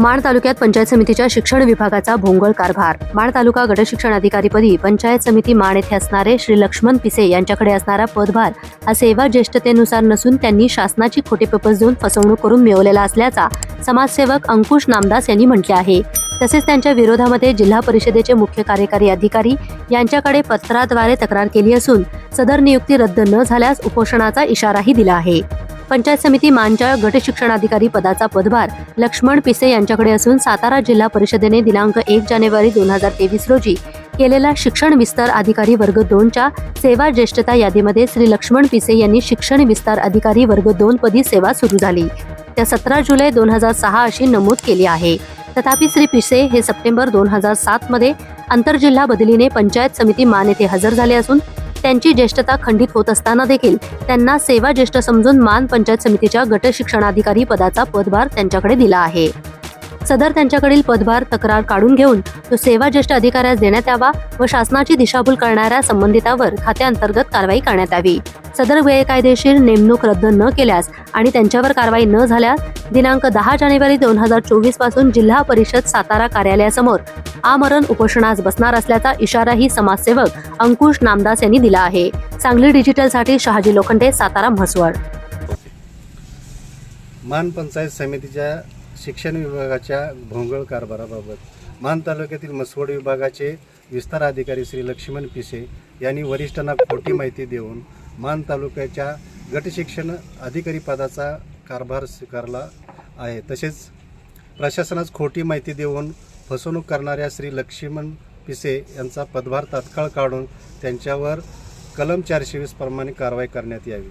माण तालुक्यात पंचायत समितीच्या शिक्षण विभागाचा भोंगळ कारभार. माण तालुका गटशिक्षण अधिकारीपदी पंचायत समिती माण येथे असणारे श्री लक्ष्मण पिसे यांच्याकडे असणारा पदभार हा सेवा ज्येष्ठतेनुसार नसून त्यांनी शासनाची खोटे पेपर्स देऊन फसवणूक करून मिळवलेला असल्याचा समाजसेवक अंकुश नामदास यांनी म्हटले आहे. तसेच त्यांच्या विरोधामध्ये जिल्हा परिषदेचे मुख्य कार्यकारी अधिकारी यांच्याकडे पत्राद्वारे तक्रार केली असून सदर नियुक्ती रद्द न झाल्यास उपोषणाचा इशाराही दिला आहे. पंचायत समिती मानच्या गट शिक्षणाधिकारी पदाचा पदभार लक्ष्मण पिसे यांच्याकडे असून सातारा जिल्हा परिषदेने दिनांक एक जानेवारी दोन हजार तेवीस रोजी केलेला शिक्षण विस्तार अधिकारी वर्ग दोनच्या सेवा ज्येष्ठता यादीमध्ये श्री लक्ष्मण पिसे यांनी शिक्षण विस्तार अधिकारी वर्ग दोन पदी सेवा सुरू झाली. त्या सतरा जुलै दोन हजार सहा अशी नमूद केली आहे. तथापि श्री पिसे हे सप्टेंबर दोन हजार सात मध्ये आंतरजिल्हा बदलीने पंचायत समिती मान येथे हजर झाले असून त्यांची ज्येष्ठता खंडित होत असताना देखील त्यांना सेवा ज्येष्ठ समजून मान पंचायत समितीच्या गट शिक्षणाधिकारी पदाचा पदभार त्यांच्याकडे दिला आहे. सदर त्यांच्याकडील पदभार तक्रार काढून घेऊन तो सेवा ज्येष्ठ अधिकाऱ्यास देण्यात यावा व शासनाची दिशाभूल करणाऱ्या संबंधितावर खात्याअंतर्गत कारवाई करण्यात यावी. सदर बेकायदेशीर नेमणूक रद्द न केल्यास आणि त्यांच्यावर कारवाई न झाल्यास दिनांक दहा जानेवारी दोन हजार चोवीसपासून जिल्हा परिषद सातारा कार्यालयासमोर आमरण उपोषणास बसणार असल्याचा इशाराही समाजसेवक अंकुश नामदास यांनी दिला आहे. सांगली डिजिटलसाठी शहाजी लोखंडे सातारा म्हसवड मान पंचायत समितीच्या शिक्षण विभागाच्या भोंगळ कारभाराबाबत मान तालुक्यातील मसवड विभागाचे विस्तार अधिकारी श्री लक्ष्मण पिसे यांनी वरिष्ठांना खोटी माहिती देऊन मान तालुक्याच्या गट शिक्षण अधिकारी पदाचा कारभार स्वीकारला आहे. तसेच प्रशासनास खोटी माहिती देऊन फसवणूक करणाऱ्या श्री लक्ष्मण पिसे यांचा पदभार तात्काळ काढून त्यांच्यावर कलम चारशे वीस प्रमाणे कारवाई करण्यात यावी.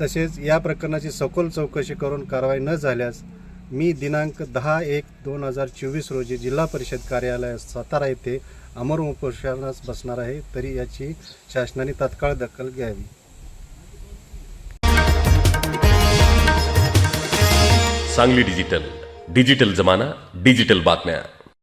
तसेच या प्रकरणाची सखोल चौकशी करून कारवाई न झाल्यास मी दिनांक दहा एक दोन हजार चोवीस रोजी जिल्हा परिषद कार्यालय सातारा येथे अमर उपोषणास बसणार आहे तरी याची शासनाने तात्काळ दखल घ्यावी. सांगली डिजिटल डिजिटल जमाना डिजिटल बातम्या.